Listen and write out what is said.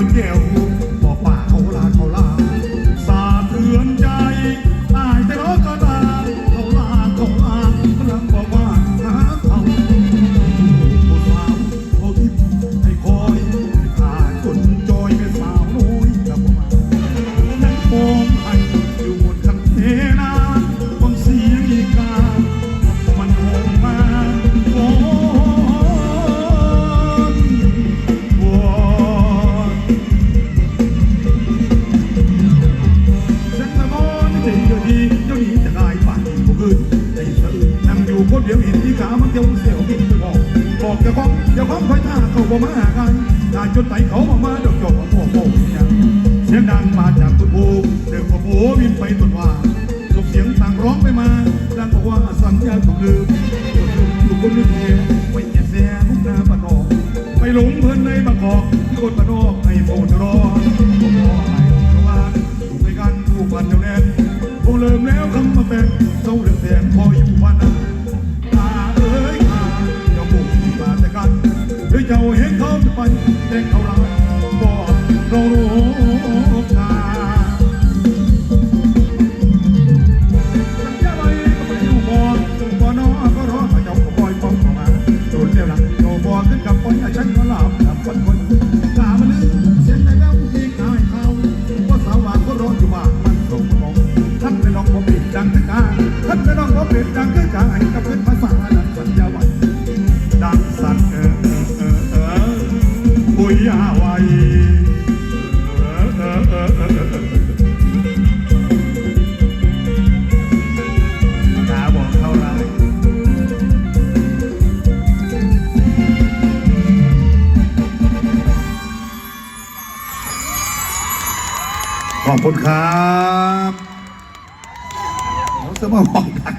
ย อยู่คนเดียวเห็นที่ขามันเที่ยวเสียวกินไปบอกบอกเจ้าของเจ้าของคอยท่าเขาบ่มาหากันตาจนไตเขามามาดอกจอกว่าพวกโง่เนี่ยเสียงดังมาจากต้นโพเด็กกว่าโผบินไปต้นว่าส่งเสียงต่างร้องไปมาดังบอกว่าสัญญาถูกลืมอยู่คนเดียวไปเหยียดแซ่ลุกนาปะนอกไปหลงเพลินในบางกอกที่คนปะนอกให้โฟนรอผมขอให้ชาวบ้านถูกในกันถูกพันเดียวแน่นคงเริ่มแล้วคำมาแฟน เฮ้ยเจ้าเห็นเขาไปแต่เขาลาบอกเรารู้ตาสัญญาไว้ ปุยยาไวตาบอกเท่าไรขอบคุณครับเขาจะมาบอกัน